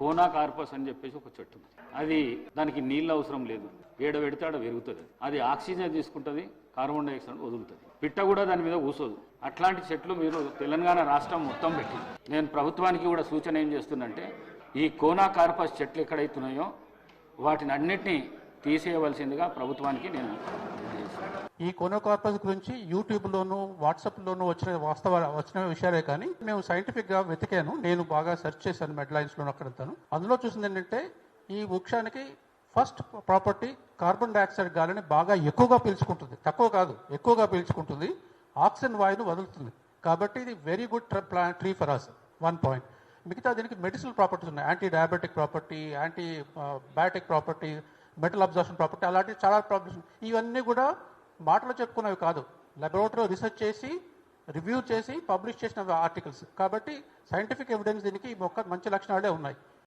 Kona corpus అని చెప్పేసి ఒక చెట్టు అది దానికి నీళ్ళు అవసరం లేదు. ఏడ పెడితే ఆడ పెరుగుతుంది. అది ఆక్సిజన్ తీసుకుంటుంది కార్బన్ డైఆక్సైడ్ వదులుతుంది. పిట్ట కూడా దాని మీద కూసోదు అట్లాంటి చెట్లు మీరు తెలంగాణ రాష్ట్రం మొత్తం పెట్టింది. నేను ప్రభుత్వానికి కూడా సూచన ఏం చేస్తుందంటే ఈ కోనా కార్పస్ చెట్లు ఎక్కడైతున్నాయో వాటిని అన్నిటినీ తీసేయవలసిందిగా ప్రభుత్వానికి నేను ఈ ఈ కోనోకార్పస్ గురించి యూట్యూబ్లోను వాట్సాప్లోను వచ్చిన వాస్తవ వచ్చిన విషయాలే కానీ మేము సైంటిఫిక్గా వెతికాను. నేను బాగా సెర్చ్ చేశాను మెడ్లైన్స్లోను అక్కడంతాను. అందులో చూసింది ఏంటంటే ఈ వృక్షానికి ఫస్ట్ ప్రాపర్టీ కార్బన్ డైఆక్సైడ్ గాలిని బాగా ఎక్కువగా పీల్చుకుంటుంది. తక్కువ కాదు ఎక్కువగా పీల్చుకుంటుంది. ఆక్సిజన్ వాయువును వదులుతుంది. కాబట్టి ఇది very good plant tree for us one point మిగతా దీనికి మెడిసినల్ ప్రాపర్టీస్ ఉన్నాయి. Anti diabetic property antibiotic property metal absorption property అలాంటి చాలా ప్రాబ్లమ్స్ ఇవన్నీ కూడా మాటలు చెప్పుకున్నవి కాదు. లెబొరేటరీలో రీసెర్చ్ చేసి రివ్యూ చేసి పబ్లిష్ చేసిన ఆర్టికల్స్ కాబట్టి సైంటిఫిక్ ఎవిడెన్స్ దీనికి మొక్క మంచి లక్షణాలే ఉన్నాయి.